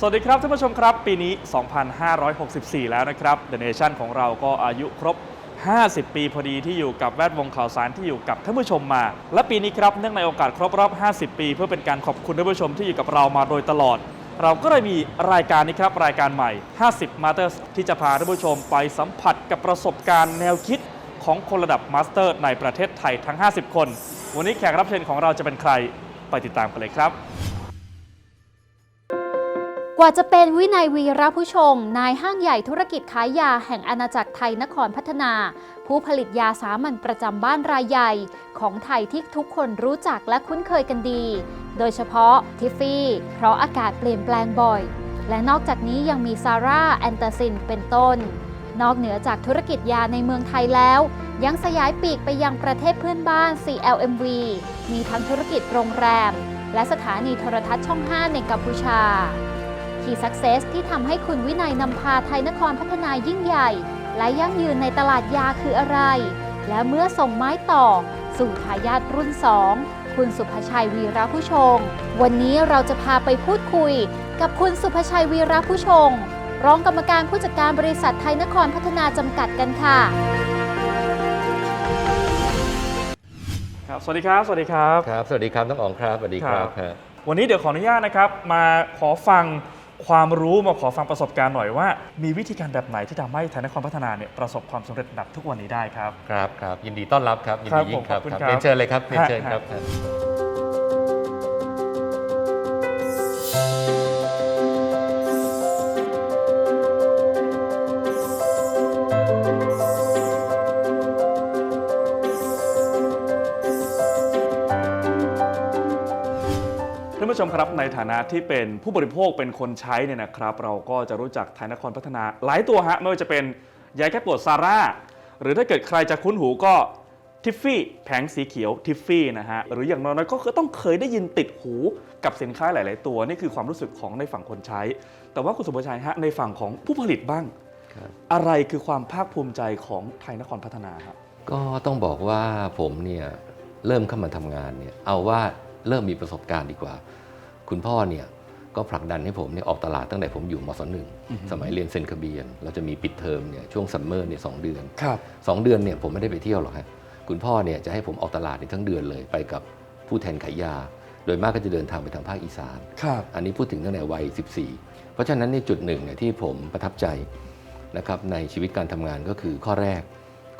สวัสดีครับท่านผู้ชมครับ ปีนี้ 2564 แล้วนะครับ The Nation ของเราก็อายุครบ 50 ปีพอดีที่อยู่กับแวดวงข่าวสารที่อยู่กับท่านผู้ชมมา และปีนี้ครับเนื่องในโอกาสครบรอบ 50 ปี เพื่อเป็นการขอบคุณท่านผู้ชมที่อยู่กับเรามาโดยตลอด เราก็เลยมีรายการนี้ครับรายการใหม่ 50 Masters ที่จะพาท่านผู้ชมไปสัมผัสกับประสบการณ์แนวคิดของคนระดับมาสเตอร์ ในประเทศไทยทั้ง 50 คน วันนี้แขกรับเชิญของเราจะเป็นใครไปติดตามกันเลยครับ กว่าจะเป็นวินัยวีระผู้ชง นายห้างใหญ่ธุรกิจขายยาแห่งอาณาจักรไทยนครพัฒนา ผู้ผลิตยาสามัญประจำบ้านรายใหญ่ ของไทยที่ทุกคนรู้จักและคุ้นเคยกันดี โดยเฉพาะทิฟฟี่ เพราะอากาศเปลี่ยนแปลงบ่อย และนอกจากนี้ยังมีซาร่าแอนเตาซินเป็นต้น นอกเหนือจากธุรกิจยาในเมืองไทยแล้ว ยังสยายปีกไปยังประเทศเพื่อนบ้าน CLMV มีทั้งธุรกิจโรงแรม และสถานีโทรทัศน์ช่อง 5 ในกัมพูชา คีย์สักเซสที่ทำให้คุณวินัยนำพาไทยนครพัฒนายิ่งใหญ่ และยั่งยืนในตลาดยาคืออะไร และเมื่อส่งไม้ต่อ สู่ทายาทรุ่น 2 คุณสุภชัยวีระผู้ชง วันนี้เราจะพาไปพูดคุย กับคุณสุภชัยวีระผู้ชง รองกรรมการผู้จัดการบริษัทไทยนครพัฒนาจำกัดกันค่ะครับสวัสดีครับ สวัสดีครับ ครับ สวัสดีครับน้องอ๋องครับ สวัสดีครัครับบฮะวันนี้เดี๋ยวขออนุญาตนะครับ มาขอฟัง ความรู้มาขอฟังประสบการณ์หน่อยว่า มีวิธีการแบบไหนที่ทำให้ไทยนครพัฒนาเนี่ยประสบความสำเร็จแบบทุกวันนี้ได้ครับ ครับครับยินดีต้อนรับครับยินครับดียิ่งครับผมขอบคุณครับครับ เรียนเชิญเลยครับเรียนเชิญฮะครับ ครับในฐานะที่เป็นผู้บริโภคเป็นคนใช้เนี่ยนะครับ เราก็จะรู้จักไทยนครพัฒนา หลายตัวฮะไม่ว่าจะเป็นยาแก้ปวดซาร่าหรือถ้าเกิดใครจะคุ้นหูก็ทิฟฟี่แผงสีเขียวทิฟฟี่นะฮะ หรืออย่างน้อยๆก็คือต้องเคยได้ยินติดหูกับสินค้าหลาย ๆ ตัว นี่คือความรู้สึกของในฝั่งคนใช้ แต่ว่าคุณสุภชัยฮะในฝั่งของผู้ผลิตบ้างครับอะไรคือความภาคภูมิใจของไทยนครพัฒนาครับก็ต้องบอกว่าผมเนี่ยเริ่มเข้ามาทำงานเนี่ยเอาว่าเริ่มมีประสบการณ์ดีกว่า คุณพ่อเนี่ยก็ผลักดันให้ผมเนี่ยออกตลาดตั้งแต่ผมอยู่มศหนึ่งอือฮึสมัยเรียนเซนคาเบียน เราจะมีปิดเทอมเนี่ยช่วงซัมเมอร์เนี่ยสองเดือนครับสองเดือนเนี่ยผมไม่ได้ไปเที่ยวหรอกฮะคุณพ่อเนี่ยจะให้ผมออกตลาดในทั้งเดือนเลยไปกับผู้แทนขายยา โดยมากก็จะเดินทางไปทางภาคอีสานครับอันนี้พูดถึงตั้งแต่วัย 14 เพราะฉะนั้นในจุดหนึ่งเนี่ยที่ผมประทับใจนะครับในชีวิตการทำงานก็คือข้อแรก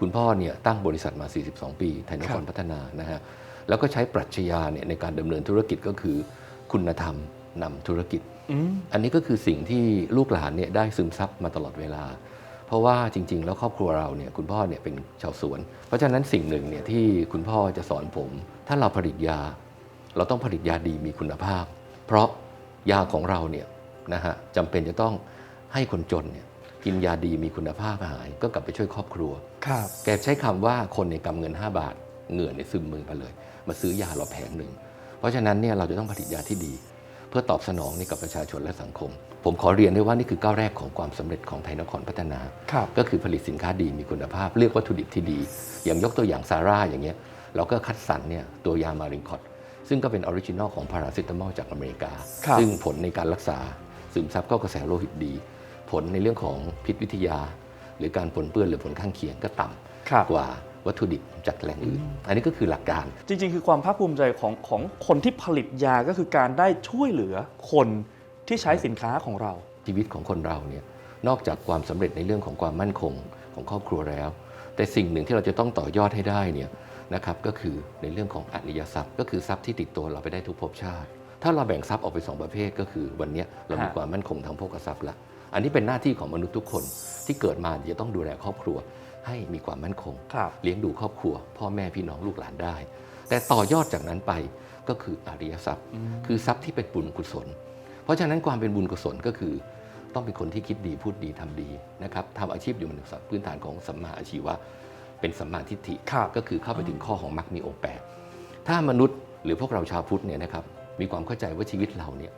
คุณพ่อเนี่ยตั้งบริษัทมา 42 ปี ไทยนครพัฒนานะฮะแล้วก็ใช้ปรัชญาเนี่ยในการดำเนินธุรกิจก็คือ คุณธรรมนำธุรกิจอืมอันนี้ก็คือสิ่งที่ลูกหลานเนี่ยได้ซึมซับมาตลอดเวลา เพราะว่าจริง ๆ แล้วครอบครัวเราเนี่ยคุณพ่อเนี่ยเป็นชาวสวน เพราะฉะนั้นสิ่งหนึ่งเนี่ยที่คุณพ่อจะสอนผม ถ้าเราผลิตยา เราต้องผลิตยาดีมีคุณภาพ เพราะยาของเราเนี่ยนะฮะจำเป็นจะต้องให้คนจนเนี่ยกินยาดีมีคุณภาพหาย ก็กลับไปช่วยครอบครัวครับแกใช้คำว่าคนในยกำเงิน 5 บาทเหงื่อเนี่ยซึมมือมาเลย มาซื้อยาเราแผงหนึ่งเพ ราะฉะนั้นเนี่ยเราจะต้องผลิตยาที่ดี เพื่อตอบสนองนี่กับประชาชนและสังคม ผมขอเรียนได้ว่านี่คือก้าวแรกของความสำเร็จของไทยนครพัฒนาครับก็คือผลิตสินค้าดีมีคุณภาพ เลือกวัตถุดิบที่ดี อย่างยกตัวอย่างซาร่าอย่างเงี้ยเราก็คัดสรรเนี่ยตัวยามาริงคอตซึ่งก็เป็นออริจินอลของพาราเซตามอลจากอเมริกาครับซึ่งผลในการรักษาซึมซับเข้ากระแสโลหิตดี ผลในเรื่องของพิษวิทยา หรือการปนเปื้อนหรือผลข้างเคียงก็ต่ำครับกว่า วัตถุดิบจากแหล่งอื่น อันนี้ก็คือหลักการ จริง ๆ คือความภาคภูมิใจของของคนที่ผลิตยาก็คือการได้ช่วยเหลือคนที่ใช้สินค้าของเรา ชีวิตของคนเราเนี่ยนอกจากความสำเร็จในเรื่องของความมั่นคงของครอบครัวแล้ว แต่สิ่งหนึ่งที่เราจะต้องต่อยอดให้ได้เนี่ยนะครับก็คือในเรื่องของอริยทรัพย์ ก็คือทรัพย์ที่ติดตัวเราไปได้ทุกภพชาติ ถ้าเราแบ่งทรัพย์ออกเป็นสองประเภทก็คือวันเนี้ยเรามีฮะความมั่นคงทางโภคทรัพย์ละอันนี้เป็นหน้าที่ของมนุษย์ทุกคนที่เกิดมาจะต้องดูแลครอบครัว ให้มีความมั่นคงครับเลี้ยงดูครอบครัว พ่อแม่พี่น้องลูกหลานได้ แต่ต่อยอดจากนั้นไปก็คืออริยทรัพย์ คือทรัพย์ที่เป็นบุญกุศล เพราะฉะนั้นความเป็นบุญกุศลก็คือ ต้องเป็นคนที่คิดดีพูดดีทำดีนะครับทำอาชีพอยู่บนพื้นฐานของสัมมาอาชีวะเป็นสัมมาทิฏฐิครับก็คือเข้าไปถึงข้อของมรรคมีองค์แปดถ้ามนุษย์หรือพวกเราชาวพุทธเนี่ยนะครับมีความเข้าใจว่าชีวิตเราเนี่ย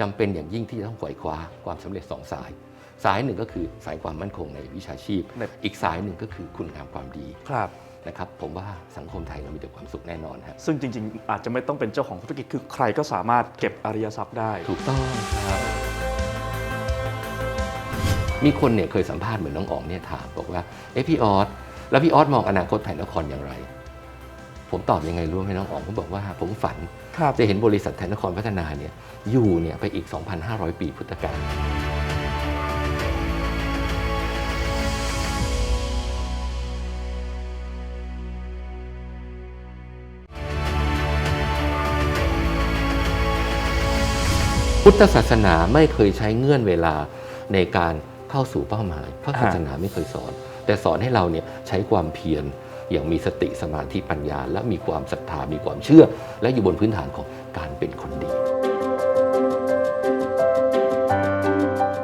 จำเป็นอย่างยิ่งที่จะต้องไขว่คว้าความสำเร็จสองสาย สายหนึ่งก็คือสายความมั่นคงในวิชาชีพในอีกสายหนึ่งก็คือคุณงามความดีครับนะครับผมว่าสังคมไทยเรามีแต่ความสุขแน่นอนฮะซึ่งจริง ๆ อาจจะไม่ต้องเป็นเจ้าของธุรกิจคือใครก็สามารถเก็บอริยทรัพย์ได้ ถูกต้องครับ มีคนเนี่ยเคยสัมภาษณ์เหมือนน้องอ๋องเนี่ยถามบอกว่าเอะพี่ออสแล้วพี่ออสมองอนาคตไทยนครอย่างไร ผมตอบยังไงรู้ไหมน้องอ๋องผมบอกว่าผมฝันครับจะเห็นบริษัทไทยนครพัฒนาเนี่ยอยู่เนี่ยไปอีก 2,500 ปีพุทธกาล พุทธศาสนาไม่เคยใช้เงื่อนเวลาในการเข้าสู่เป้าหมายพระศาสนาไม่เคยสอน แต่สอนให้เราเนี่ยใช้ความเพียรอย่างมีสติสมาธิปัญญา และมีความศรัทธามีความเชื่อ และอยู่บนพื้นฐานของการเป็นคนดี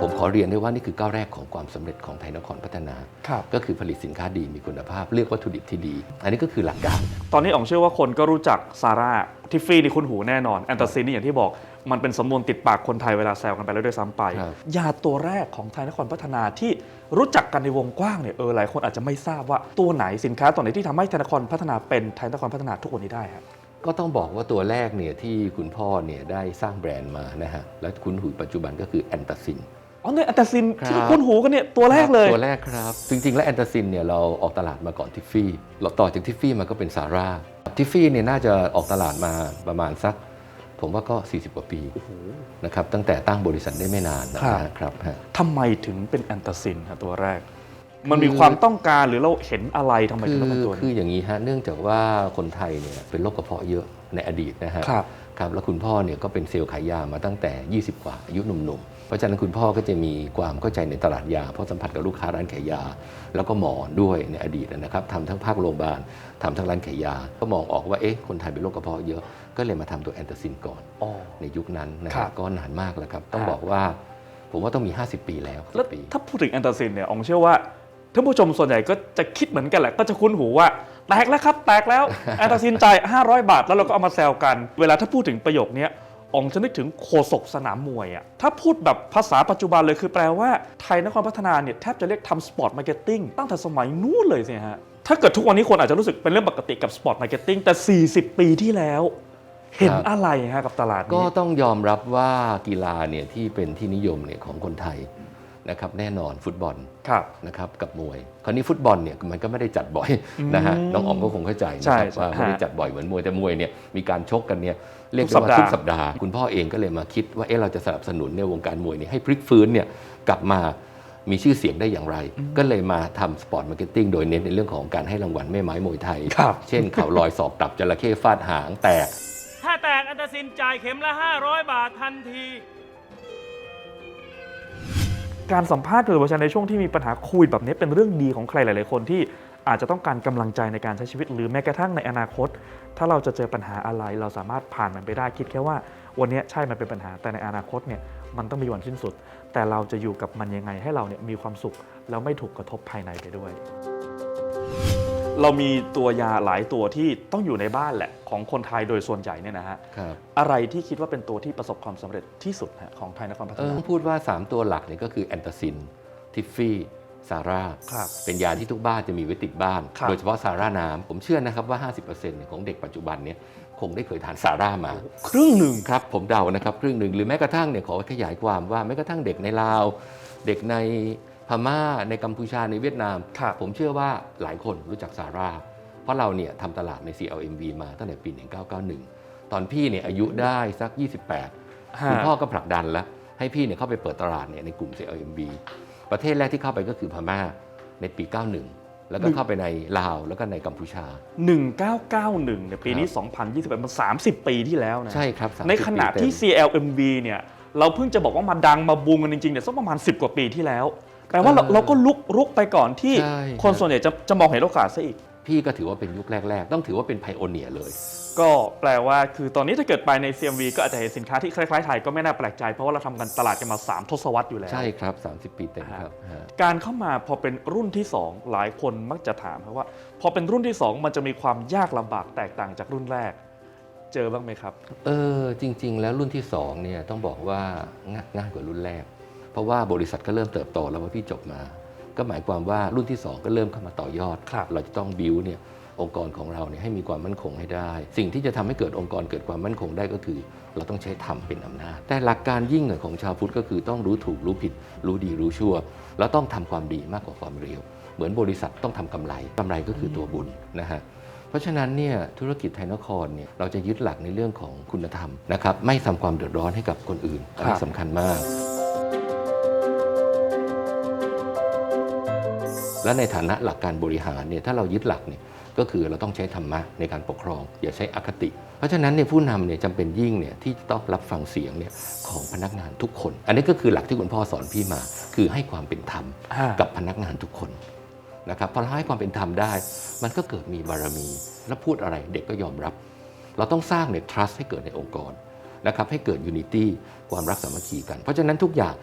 ผมขอเรียนได้ว่านี่คือก้าวแรกของความสำเร็จของไทยนครพัฒนาครับก็คือผลิตสินค้าดีมีคุณภาพ เลือกวัตถุดิบที่ดี อันนี้ก็คือหลักการ ตอนนี้อ๋องเชื่อว่าคนก็รู้จักซาร่าทิฟฟี่นี่คุ้นหูแน่นอนแอนตาซินนี่อย่างที่บอก มันเป็นสำนวนติดปากคนไทยเวลาแซวกันไปแล้วด้วยซ้ำไป ครับ ยาตัวแรกของไทยนครพัฒนาที่รู้จักกันในวงกว้างเนี่ยเออหลายคนอาจจะไม่ทราบว่าตัวไหนสินค้าตัวไหนที่ทำให้ไทยนครพัฒนาเป็นไทยนครพัฒนาทุกวันนี้ได้ครับก็ต้องบอกว่าตัวแรกเนี่ยที่คุณพ่อเนี่ยได้สร้างแบรนด์มานะฮะและคุ้นหูปัจจุบันก็คือแอนตาซิน อ๋อเนี่ยแอนตาซินครับ ที่คุ้นหูกันเนี่ยตัวแรกเลย ตัวแรกครับ จริง ๆ แล้วแอนตาซินเนี่ยเราออกตลาดมาก่อนทิฟฟี่เราต่อจากทิฟฟี่มาก็เป็นซาร่าทิฟฟี่เนี่ยน่าจะออกตลาดมาประมาณสัก ผมว่าก็ 40 กว่าปีนะครับตั้งแต่ตั้งบริษัทได้ไม่นานนะครับฮะทำไมถึงเป็นแอนตาซินครับตัวแรก มันมีความต้องการหรือเราเห็นอะไรทำไมคืถึงอต้องเป็นตัวคือนี้อย่างนี้ฮะเนื่องจากว่าคนไทยเนี่ยเป็นโรคกระเพาะเยอะในอดีตนะฮะครับครับแล้วคุณพ่อเนี่ยก็เป็นเซลล์ขายยามาตั้งแต่ 20 กว่าอายุหนุ่มๆ เพราะฉะนั้นคุณพ่อก็จะมีความเข้าใจในตลาดยา เพราะสัมผัสกับลูกค้าร้านขายยา แล้วก็หมอด้วยในอดีตนะครับทำทั้งภาคโรงพยาบาล ทำทั้งร้านขายยา ก็มองออกว่าเอ๊ะคนไทยเป็นโรคกระเพาะเยอะก็เลยมาทำตัวแอนตาซินก่อน อ๋อ ในยุคนั้นนะคครัรับบก็นานมากแล้วครับ ต้องครับ บอกว่าผมว่าต้องมี 50 ปีแล้วแล้วปี ถ้าพูดถึงแอนตาซินเนี่ยองเชื่อว่าท่านผู้ชมส่วนใหญ่ก็จะคิดเหมือนกันแหละก็จะคุ้นหูว่าแตกแล้วครับแตกแล้ว แอนตาซินจ่าย500 บาท แล้วเราก็เอามาแซวกัน เวลาถ้าพูดถึงประโยคเนี้ยองจะนึกถึงโคศกสนามมวยอะถ้าพูดแบบภาษาปัจจุบันเลยคือแปลว่าไทยนครพัฒนาเนี่ยแทบจะเรียกทำสปอร์ตมาร์เก็ตติ้งตั้งแต่สมัยนู้นเลยสิฮะ ถ้าเกิดทุกวันนี้คนอาจจะรู้สึกเป็นเรื่องปกติกับสปอร์ตมาร์เก็ตติ้งแต่ 40 ปีที่แล้ว เห็นอะไรฮะกับตลาดก็นี้ต้องยอมรับว่ากีฬาเนี่ยที่เป็นที่นิยมเนี่ยของคนไทยนะครับแน่นอนฟุตบอลครับนะครับกับมวย คราวนี้ฟุตบอลเนี่ยมันก็ไม่ได้จัดบ่อยอืมนะฮะน้องอ๋อมก็คงเข้าใจนะใช่ครับว่าใช่ไม่ได้ฮะจัดบ่อยเหมือนมวยแต่มวยเนี่ยมีการชกกันเนี่ยเรียกทุกได้ว่าสัปดาห์ทุกสัปดาห์ คุณพ่อเองก็เลยมาคิดว่าเอ๊ะเราจะสนับสนุนในวงการมวยเนี่ยให้พลิกฟื้นเนี่ยกลับมา มีชื่อเสียงได้อย่างไร ก็เลยมาทำสปอร์ตมาร์เก็ตติ้งโดยเน้นในเรื่องของการให้รางวัลแม่ไม้มวยไทย ครับ เช่นเข่าลอยศอกตับจระเข้ฟาดหางแตก ถ้าแตกอันตรสินจ่ายเข็มละ 500 บาททันที การสัมภาษณ์หรือว่าในช่วงที่มีปัญหาโควิดแบบนี้เป็นเรื่องดีของใครหลาย ๆ คนที่อาจจะต้องการกำลังใจในการใช้ชีวิต หรือแม้กระทั่งในอนาคต ถ้าเราจะเจอปัญหาอะไร เราสามารถผ่านมันไปได้คิดแค่ว่า วันนี้ใช่มันเป็นปัญหาแต่ในอนาคตเนี่ยมันต้องมีวันสิ้นสุด แต่เราจะอยู่กับมันยังไงให้เราเนี่ยมีความสุข แล้วไม่ถูกกระทบภายในไปด้วย เรามีตัวยาหลายตัวที่ต้องอยู่ในบ้านแหละของคนไทยโดยส่วนใหญ่เนี่ยนะฮะครับอะไรที่คิดว่าเป็นตัวที่ประสบความสำเร็จที่สุดฮะของไทยนครพัฒเออนาพูดว่า 3 ตัวหลักเนี่ยก็คือแอนตาซิน ทิฟฟี่ ซาร่า ครับเป็นยาที่ทุกบ้านจะมีไว้ติดบ้าน ครับโดยเฉพาะซาร่าน้ำผมเชื่อนะครับว่า 50%เนี่ยของเด็กปัจจุบันเนี่ย คงได้เคยทานซาร่ามา ครึ่งหนึ่งครับผมเดานะครับครึ่งหนึ่งหรือแม้กระทั่งเนี่ยขอขยายความว่าแม้กระทั่งเด็กในลาว เด็กในพม่าในกัมพูชาในเวียดนามครับผมเชื่อว่าหลายคนรู้จักซาร่าเพราะเราเนี่ยทำตลาดใน CLMV มาตั้งแต่ปี 1991 ตอนพี่เนี่ยอายุได้สัก 28 คุณพ่อก็ผลักดันแล้ว ให้พี่เนี่ยเข้าไปเปิดตลาดเนี่ยในกลุ่ม CLMB ประเทศแรกที่เข้าไปก็คือพม่าในปี 91 แล้วก็เข้าไปในลาวแล้วก็ในกัมพูชา 1991เนี่ยปีนี้ 2021มัน30 ปีที่แล้วนะใช่ครับ30ในขณะที่ปีเต็ม CLMV เนี่ยเราเพิ่งจะบอกว่ามาดังมาบูมกันจริงๆเนี่ยสักประมาณ 10 กว่าปีที่แล้วแปลว่าเราเออเราก็ลุกรุกไปก่อนที่ใช่คนครับส่วนใหญ่จะจะมองเห็นโอกาสซะอีก พี่ก็ถือว่าเป็นยุคแรก ๆ ต้องถือว่าเป็นไพโอเนียเลย ก็แปลว่าคือตอนนี้ถ้าเกิดไปใน CMV ก็อาจจะเห็นสินค้าที่คล้ายๆไทยก็ไม่น่าแปลกใจ เพราะว่าเราทำกันตลาดกันมา 3 ทศวรรษอยู่แล้ว ใช่ครับ 30 ปีเต็มครับฮะการเข้ามาพอเป็นรุ่นที่ 2 หลายคนมักจะถามครับว่า พอเป็นรุ่นที่ 2 มันจะมีความยากลำบากแตกต่างจากรุ่นแรก เจอบ้างไหมครับ เออจริง ๆ แล้วรุ่นที่2เนี่ยต้องบอกว่าง่ายง่ายกว่ารุ่นแรก เพราะว่าบริษัทก็เริ่มเติบโตแล้วว่าพี่จบมา ก็หมายความว่ารุ่นที่ 2 ก็เริ่มเข้ามาต่อยอดครับเราจะต้องบิวเนี่ยองค์กรของเราเนี่ยให้มีความมั่นคงให้ได้ สิ่งที่จะทำให้เกิดองค์กรเกิดความมั่นคงได้ก็คือ เราต้องใช้ธรรมเป็นอำนาจ แต่หลักการยิ่งของชาวพุทธก็คือต้องรู้ถูกรู้ผิด รู้ดีรู้ชั่ว แล้วต้องทำความดีมากกว่าความเร็ว เหมือนบริษัทต้องทำกำไรกำไรก็คือตัวบุญนะฮะเพราะฉะนั้นเนี่ยธุรกิจไทยนครเนี่ยเราจะยึดหลักในเรื่องของคุณธรรมนะครับไม่ทำความเดือดร้อนให้กับคนอื่นอันครันี้บสำคัญมาก และในฐานะหลักการบริหารเนี่ยถ้าเรายึดหลักเนี่ยก็คือเราต้องใช้ธรรมะในการปกครอง อย่าใช้อคติ เพราะฉะนั้นเนี่ยผู้นำเนี่ยจำเป็นยิ่งเนี่ยที่จะต้องรับฟังเสียงเนี่ยของพนักงานทุกคน อันนี้ก็คือหลักที่คุณพ่อสอนพี่มา คือให้ความเป็นธรรมอ่ากับพนักงานทุกคนนะครับพอเราให้ความเป็นธรรมได้ มันก็เกิดมีบารมี แล้วพูดอะไรเด็กก็ยอมรับ เราต้องสร้างเนี่ย trust ให้เกิดในองค์กร นะครับให้เกิด unity ความรักสามัคคีกัน เพราะฉะนั้นทุกอย่าง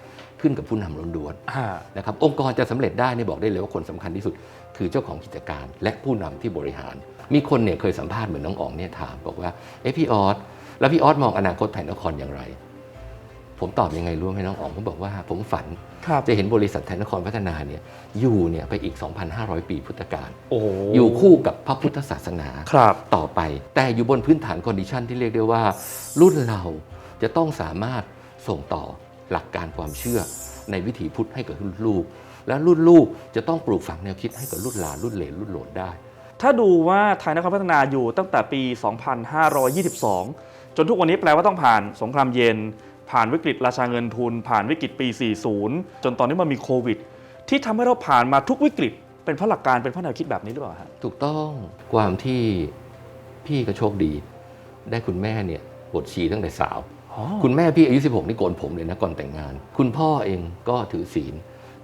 ขึ้นกับผู้นำล้วนอ่าๆนะครับองค์กรจะสำเร็จได้เนี่ยบอกได้เลยว่าคนสำคัญที่สุด คือเจ้าของกิจการและผู้นำที่บริหาร มีคนเนี่ยเคยสัมภาษณ์เหมือนน้องอ๋องเนี่ยถามบอกว่าเอะพี่ออสแล้วพี่ออสมองอนาคตไทยนครอย่างไร ผมตอบยังไงรู้ไหมน้องอ๋องผมบอกว่าผมฝันครับจะเห็นบริษัทไทยนครพัฒนาเนี่ยอยู่เนี่ยไปอีก 2,500 ปีพุทธกาลโอ้โหอยู่คู่กับพระพุทธศาสนาครับต่อไป แต่อยู่บนพื้นฐานคอนดิชันที่เรียกได้ว่า รุ่นเราจะต้องสามารถส่งต่อหลักการความเชื่อในวิถีพุทธให้กับรุ่นลูก และรุ่นลูกจะต้องปลูกฝังแนวคิดให้กับรุ่นหลานรุ่นเหลนรุ่นโหลนได้ ถ้าดูว่าไทยนครพัฒนาอยู่ตั้งแต่ปี 2522 จนทุกวันนี้แปลว่าต้องผ่านสงครามเย็น ผ่านวิกฤตราชาเงินทุน ผ่านวิกฤตปี 40 จนตอนนี้มันมีโควิด ที่ทำให้เราผ่านมาทุกวิกฤต เป็นเพราะหลักการเป็นเพราะแนวคิดแบบนี้หรือเปล่าฮะถูกต้องความที่พี่ก็โชคดี ได้คุณแม่เนี่ยบทชีตั้งแต่สาว คุณแม่พี่อายุ 16 นี่โกนผมเลยนะก่อนแต่งงาน คุณพ่อเองก็ถือศีล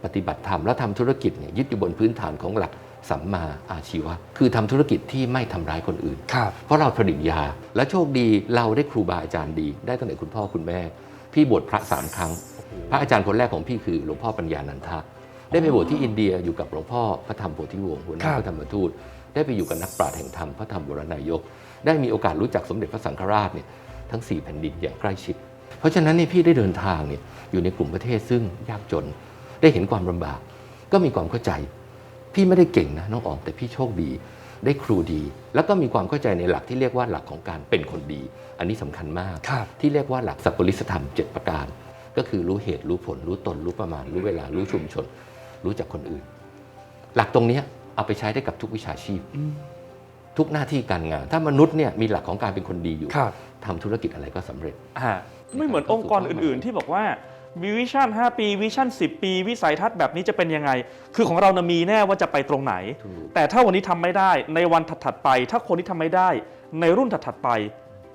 ปฏิบัติธรรมและทำธุรกิจเนี่ยยึดอยู่บนพื้นฐานของหลัก สัมมาอาชีวะ คือทำธุรกิจที่ไม่ทำร้ายคนอื่นครับเพราะเราผลิตยา และโชคดีเราได้ครูบาอาจารย์ดี ได้ตั้งแต่คุณพ่อคุณแม่ พี่บวชพระสามครั้ง พระอาจารย์คนแรกของพี่คือหลวงพ่อปัญญานันทะ ได้ไปบวชที่อินเดียอยู่กับหลวงพ่อพระธรรมโพธิวงศ์หัวหน้าครับพระธรรมทูต ได้ไปอยู่กับนักปราชญ์แห่งธรรมพระธรรมบรนายก ได้มีโอกาสรู้จักสมเด็จพระสังฆราชเนี่ยทั้ง 4 แผ่นดินอย่างใกล้ชิด เพราะฉะนั้นเนี่ยพี่ได้เดินทางเนี่ยอยู่ในกลุ่มประเทศซึ่งยากจน ได้เห็นความลำบาก ก็มีความเข้าใจ พี่ไม่ได้เก่งนะน้องออมแต่พี่โชคดี ได้ครูดี แล้วก็มีความเข้าใจในหลักที่เรียกว่าหลักของการเป็นคนดี อันนี้สำคัญมากครับที่เรียกว่าหลักสัพปริสธรรม 7 ประการ ก็คือรู้เหตุรู้ผล รู้ตน รู้ประมาณ รู้เวลารู้ชุมชน รู้จักคนอื่น หลักตรงเนี้ยเอาไปใช้ได้กับทุกวิชาชีพ ทุกหน้าที่การงาน ถ้ามนุษย์เนี่ยมีหลักของการเป็นคนดีอยู่ครับทำธุรกิจอะไรก็สำเร็จอ่าไม่เหมือนองค์กรอื่น ๆ ที่บอกว่า มีวิชั่น 5 ปีวิชั่น 10 ปี วิสัยทัศน์แบบนี้จะเป็นยังไง คือของเรานะมีแน่ว่าจะไปตรงไหนถูกแต่ถ้าวันนี้ทำไม่ได้ในวันถัดๆไป ถ้าคนที่ทำไม่ได้ ในรุ่นถัดๆไป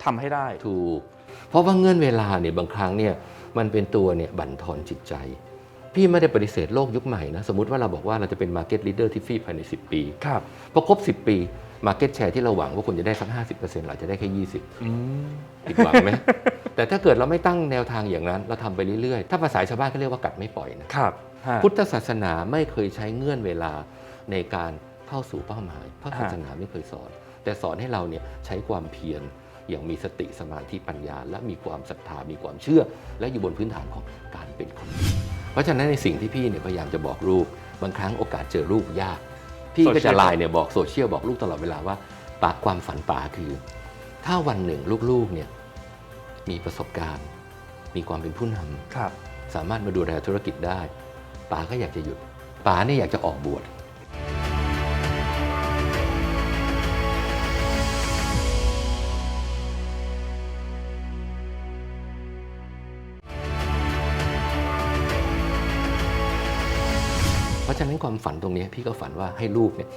ทำให้ได้ถูก เพราะว่าเงื่อนเวลาเนี่ยบางครั้งเนี่ยมันเป็นตัวเนี่ยบั่นทอนจิตใจ พี่ไม่ได้ปฏิเสธโลกยุคใหม่นะสมมติว่าเราบอกว่าเราจะเป็น Market Leader ที่ฟี่ภายใน 10 ปีครับพอครบ 10 ปี Market Share ที่เราหวังว่าควรจะได้สัก 50%เราจะได้แค่ 20อืม ผิดหวังไหม แต่ถ้าเกิดเราไม่ตั้งแนวทางอย่างนั้น เราทำไปเรื่อยๆ ถ้าภาษาชาวบ้านเขาเรียกว่ากัดไม่ปล่อยนะครับฮะพุทธศาสนาไม่เคยใช้เงื่อนเวลาในการเข้าสู่เป้าหมาย พระฮะศาสนาไม่เคยสอน แต่สอนให้เราเนี่ยใช้ความเพียรอย่างมีสติสมาธิปัญญา และมีความศรัทธามีความเชื่อ และอยู่บนพื้นฐานของการเป็นคนดีเพราะฉะนั้นในสิ่งที่พี่เนี่ยพยายามจะบอกลูกบางครั้งโอกาสเจอลูกยาก พี่ก็จะไลน์เนี่ยบอกโซเชียลบอกลูกตลอดเวลาว่าปากความฝันป๋าคือ ถ้าวันหนึ่งลูกๆเนี่ย มีประสบการณ์ มีความเป็นผู้นำครับสามารถมาดูแลธุรกิจได้ป๋าก็อยากจะหยุดป๋าเนี่ยอยากจะออกบวชเพราะฉะนั้นความฝันตรงนี้พี่ก็ฝันว่าให้ลูกเนี่ย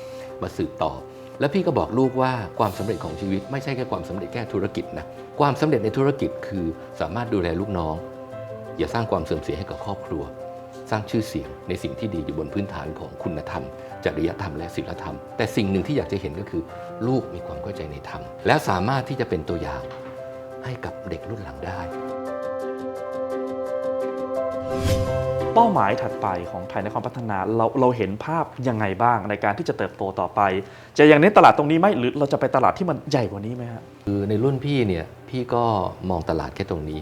มาสืบต่อ แล้วพี่ก็บอกลูกว่าความสำเร็จของชีวิตไม่ใช่แค่ความสำเร็จแค่ธุรกิจนะความสำเร็จในธุรกิจคือสามารถดูแลลูกน้อง อย่าสร้างความเสื่อมเสียให้กับครอบครัว สร้างชื่อเสียงในสิ่งที่ดีอยู่บนพื้นฐานของคุณธรรม จริยธรรมและศีลธรรม แต่สิ่งหนึ่งที่อยากจะเห็นก็คือ ลูกมีความเข้าใจในธรรม และสามารถที่จะเป็นตัวอย่างให้กับเด็กรุ่นหลังได้ ป้าหมายถัดไปของไทยนครพัฒนาเราเราเห็นภาพยังไงบ้างในการที่จะเติบโตต่อไป จะยังเน้นตลาดตรงนี้ไหมหรือเราจะไปตลาดที่มันใหญ่กว่านี้ไหมฮะคือในรุ่นพี่เนี่ยพี่ก็มองตลาดแค่ตรงนี้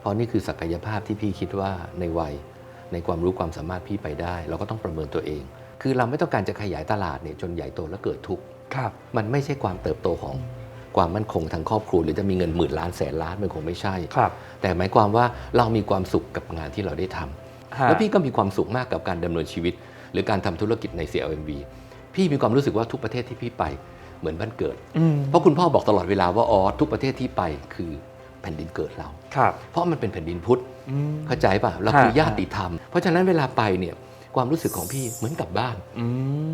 เพราะนี่คือศักยภาพที่พี่คิดว่าในวัย ในความรู้ความสามารถพี่ไปได้ เราก็ต้องประเมินตัวเอง คือเราไม่ต้องการจะขยายตลาดเนี่ยจนใหญ่โตแล้วเกิดทุกข์ครับมันไม่ใช่ความเติบโตของความมั่นคงทางครอบครัวหรือจะมีเงินหมื่นล้านแสนล้านมันคงไม่ใช่ครับแต่หมายความว่าเรามีความสุขกับงานที่เราได้ทำ ฮะ แล้วพี่ก็มีความสุขมากกับการดำเนินชีวิต หรือการทำธุรกิจใน CLMV พี่มีความรู้สึกว่าทุกประเทศที่พี่ไปเหมือนบ้านเกิด อืมเพราะคุณพ่อบอกตลอดเวลาว่าอ๋อทุกประเทศที่ไปคือแผ่นดินเกิดเรา ครับเพราะมันเป็นแผ่นดินพุทธ อืม เข้าใจป่ะเราคือฮะ ญาติธรรม เพราะฉะนั้นเวลาไปเนี่ยความรู้สึกของพี่เหมือนกลับบ้าน อื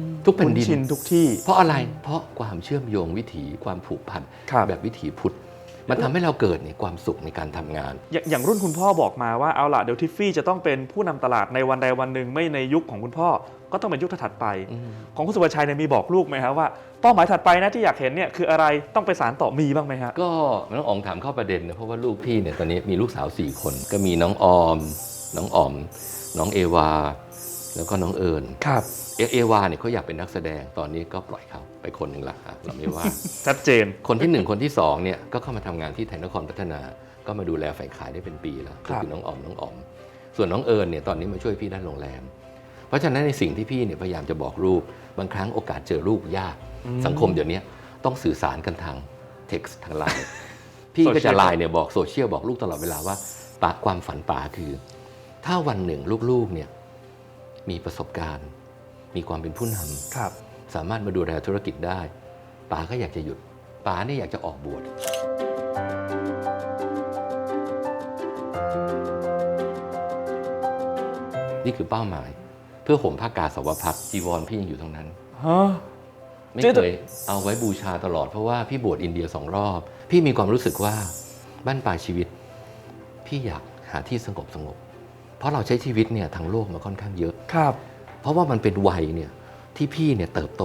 มทุกแผ่นดิน คุ้ชินทุกที่ เพราะอะไรเพราะความเชื่อมโยงวิถีความผูกพันครับ แบบวิถีพุทธ มันทำให้เราเกิดเนี่ยความสุขในการทำงานอย่างอย่างรุ่นคุณพ่อบอกมาว่าเอาล่ะเดี๋ยวทิฟฟี่จะต้องเป็นผู้นำตลาดในวันใดวันหนึ่งไม่ในยุคของคุณพ่อ ก็ต้องเป็นยุคถัดไปอืมของคุณสุภชัยเนี่ยมีบอกลูกไหมครับว่าเป้าหมายถัดไปนะที่อยากเห็นเนี่ยคืออะไรต้องไปสารต่อมีบ้างไหมฮะก็น้องอ๋องถามเข้าประเด็นนะเพราะว่าลูกพี่เนี่ยตอนนี้มีลูกสาวสี่คนก็มีน้องออม น้องอ๋อม น้องเอวา แล้วก็น้องเอิญครับ เอเอวาเนี่ยเขาอยากเป็นนักแสดงตอนนี้ก็ปล่อยเขาไปคนหนึ่งละอะเราไม่ว่าชัดเจนคนที่หนึ่งคนที่สองเนี่ยก็เข้ามาทำงานที่ไทยนครพัฒนา ก็มาดูแลฝ่ายขายได้เป็นปีแล้วครัก็บคือน้องออมน้องออม ส่วนน้องเอิญเนี่ยตอนนี้มาช่วยพี่ด้านโรงแรม เพราะฉะนั้นในสิ่งที่พี่เนี่ยพยายามจะบอกลูกบางครั้งโอกาสเจอลูกยาก สังคมเดี๋ยวนี้ต้องสื่อสารกันทางเท็กซ์ทางไลน์พี่ก็จะไลน์เนี่ยบอกโซเชียลบอกลูกตลอดเวลาว่าปากความฝันป่าคือ ถ้าวันหนึ่งลูกๆเนี่ยมีประสบการณ์ มีความเป็นผู้นำครับสามารถมาดูแลธุรกิจได้ป๋าก็อยากจะหยุดป๋าเนี่ยอยากจะออกบวชนี่คือเป้าหมาย เพื่อห่มผ้ากาสาวพัดจีวรพี่ยังอยู่ตรงนั้นฮะไม่เจ๊เคยเอาไว้บูชาตลอดเพราะว่าพี่บวชอินเดียสองรอบ พี่มีความรู้สึกว่าบ้านปลายชีวิต พี่อยากหาที่สงบสงบ เพราะเราใช้ชีวิตเนี่ยทางโลกมาค่อนข้างเยอะครับ เพราะว่ามันเป็นวัยเนี่ยที่พี่เนี่ยเติบโต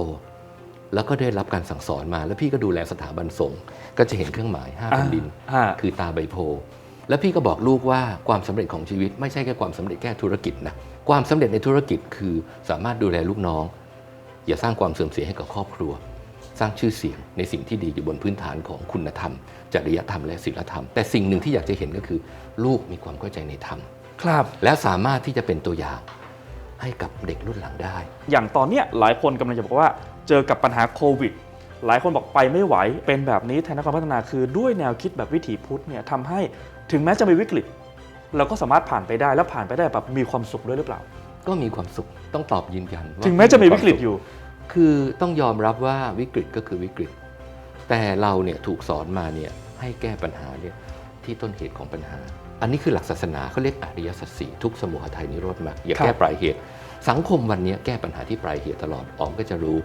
แล้วก็ได้รับการสั่งสอนมา แล้วพี่ก็ดูแลสถาบันสงฆ์ก็จะเห็นเครื่องหมายห้าแผ่นดิน อ่า คือตาใบโพธิ์แล้วพี่ก็บอกลูกว่าความสำเร็จของชีวิตไม่ใช่แค่ความสำเร็จแค่ธุรกิจนะ ความสำเร็จในธุรกิจคือสามารถดูแลลูกน้อง อย่าสร้างความเสื่อมเสียให้กับครอบครัว สร้างชื่อเสียงในสิ่งที่ดีอยู่บนพื้นฐานของคุณธรรม จริยธรรมและศีลธรรม แต่สิ่งหนึ่งที่อยากจะเห็นก็คือ ลูกมีความเข้าใจในธรรม ครับ และสามารถที่จะเป็นตัวอย่าง ให้กับเด็กรุ่นหลังได้ อย่างตอนเนี้ยหลายคนกำลังจะบอกว่าเจอกับปัญหาโควิด หลายคนบอกไปไม่ไหว เป็นแบบนี้ไทยนครพัฒนาคือด้วยแนวคิดแบบวิถีพุทธเนี่ยทำให้ถึงแม้จะมีวิกฤต เราก็สามารถผ่านไปได้และผ่านไปได้แบบมีความสุขด้วยหรือเปล่า ก็มีความสุขต้องตอบยืนยันว่าถึงแม้จะมีวิกฤตอยู่ คือต้องยอมรับว่าวิกฤตก็คือวิกฤต แต่เราเนี่ยถูกสอนมาเนี่ยให้แก้ปัญหาเนี่ยที่ต้นเหตุของปัญหา อันนี้คือหลักศาสนาเขาเรียกอริยสัจสี่ทุกสมุหทัยนิโรธมรรคอย่าครับแก้ปลายเหตุ สังคมวันนี้แก้ปัญหาที่ปลายเหตุตลอดออมก็จะรู้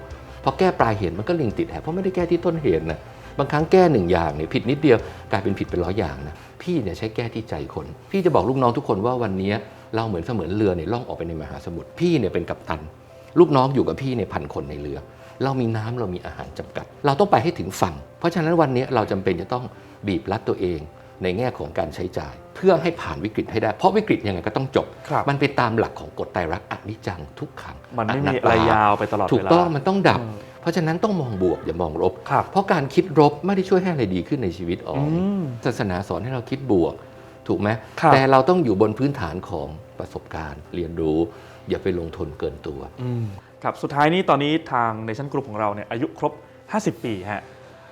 พอแก้ปลายเหตุมันก็ลิงติดแหเพราะไม่ได้แก้ที่ต้นเหตุนะบางครั้งแก้หนึ่งอย่างเนี่ยผิดนิดเดียวกลายเป็นผิดเป็นร้อยอย่างนะพี่เนี่ยใช้แก้ที่ใจคน พี่จะบอกลูกน้องทุกคนว่าวันนี้เราเหมือนเสมือนเรือเนี่ยล่องออกไปในมหาสมุทรพี่เนี่ยเป็นกัปตัน ลูกน้องอยู่กับพี่ในยพันคนในเรือ เรามีน้ำเรามีอาหารจำกัด เราต้องไปให้ถึงฝั่ง เพราะฉะนั้นวันนี้เราจำเป็นจะต้องบีบรัดตัวเอง ในแง่ของการใช้จ่าย เพื่อให้ผ่านวิกฤตให้ได้ เพราะวิกฤตยังไงก็ต้องจบครับมันเป็นตามหลักของกฎไตรลักษณ์อนิจจังทุกขังมันไม่อมีตอะไรยาวไปตลอดถูเวกลาต้องมันต้องดับเออเพราะฉะนั้นต้องมองบวกอย่ามองลบครับเพราะการคิดลบไม่ได้ช่วยให้อะไรดีขึ้นในชีวิตอออืมมศาสนาสอนให้เราคิดบวก ถูกไหมครับแต่เราต้องอยู่บนพื้นฐานของประสบการณ์ เรียนรู้ อย่าไปลงทุนเกินตัวอืมครับสุดท้ายนี้ตอนนี้ทางในชั้นกลุ่มของเราเนี่ยอายุครบ 50 ปีฮะ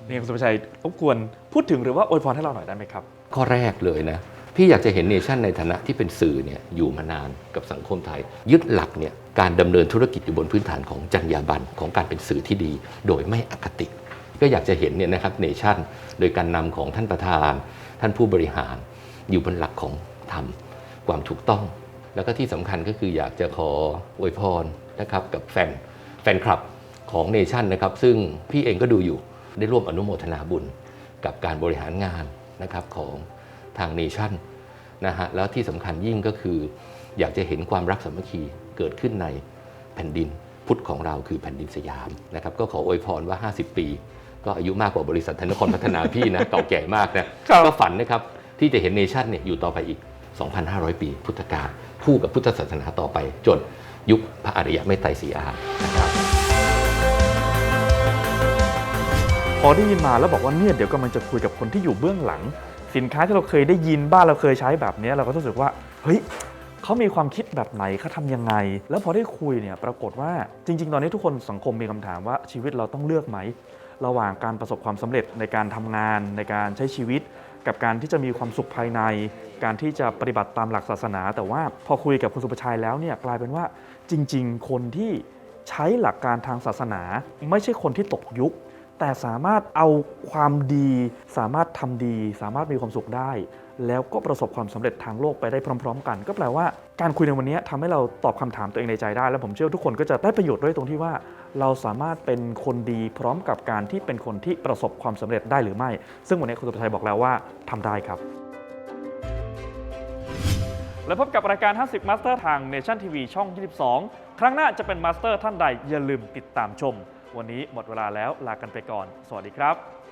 นี่คุณสุภชัยรบกวนพูดถึงหรือว่าอวยพรให้เราหน่อยได้ไหมครับ ข้อแรกเลยนะ พี่อยากจะเห็นเนชั่นในฐานะที่เป็นสื่อเนี่ยอยู่มานานกับสังคมไทย ยึดหลักเนี่ยการดำเนินธุรกิจอยู่บนพื้นฐานของจรรยาบรรณของการเป็นสื่อที่ดี โดยไม่อคติ ก็อยากจะเห็นเนี่ยนะครับเนชั่นโดยการนำของท่านประธาน ท่านผู้บริหาร อยู่บนหลักของธรรมความถูกต้อง แล้วก็ที่สำคัญก็คืออยากจะขออวยพรนะครับกับแฟนแฟนคลับของเนชั่นนะครับซึ่งพี่เองก็ดูอยู่ได้ร่วมอนุโมทนาบุญกับการบริหารงานนะครับของ ทางเนชั่นนะฮะแล้วที่สำคัญยิ่งก็คือ อยากจะเห็นความรักสามัคคีเกิดขึ้นในแผ่นดินพุทธของเราคือแผ่นดินสยามนะครับก็ขออวยพรว่า 50 ปี ก็อายุมากกว่าบริษัทธนครพัฒนาพี่นะ เก่าแก่มากนะก็ฝันนะครับที่จะเห็นเนชั่นเนี่ยอยู่ต่อไปอีก 2,500 ปี พุทธกาลคู่กับพุทธศาสนาต่อไป จนยุคพระอริยเมตไตรสีอานะครับพอได้ยินมาแล้วบอกว่าเนี่ยเดี๋ยวกำลังจะคุยกับคนที่อยู่เบื้องหลัง สินค้าที่เราเคยได้ยินบ้านเราเคยใช้แบบนี้เราก็รู้สึกว่าเฮ้ยเขามีความคิดแบบไหนเขาทำยังไง แล้วพอได้คุยเนี่ยปรากฏว่าจริง ๆ ตอนนี้ทุกคนสังคมมีคำถามว่าชีวิตเราต้องเลือกไหม ระหว่างการประสบความสำเร็จในการทำงานในการใช้ชีวิต กับการที่จะมีความสุขภายใน การที่จะปฏิบัติตามหลักศาสนา แต่ว่าพอคุยกับคุณสุประชัยแล้วเนี่ยกลายเป็นว่าจริง ๆ คนที่ใช้หลักการทางศาสนา ไม่ใช่คนที่ตกยุค แต่สามารถเอาความดี สามารถทำดี สามารถมีความสุขได้ แล้วก็ประสบความสำเร็จทางโลกไปได้พร้อม ๆ กัน ก็แปลว่าการคุยในวันนี้ทำให้เราตอบคำถามตัวเองในใจได้ แล้วผมเชื่อทุกคนก็จะได้ประโยชน์ด้วยตรงที่ว่า เราสามารถเป็นคนดีพร้อมกับการที่เป็นคนที่ประสบความสำเร็จได้หรือไม่ ซึ่งวันนี้คุณสุภชัยบอกแล้วว่าทำได้ครับและพบกับรายการ 50มาสเตอร์ทาง Nation TV ช่อง 22 ครั้งหน้าจะเป็นมาสเตอร์ท่านใดอย่าลืมติดตามชม วันนี้หมดเวลาแล้วลากันไปก่อน สวัสดีครับ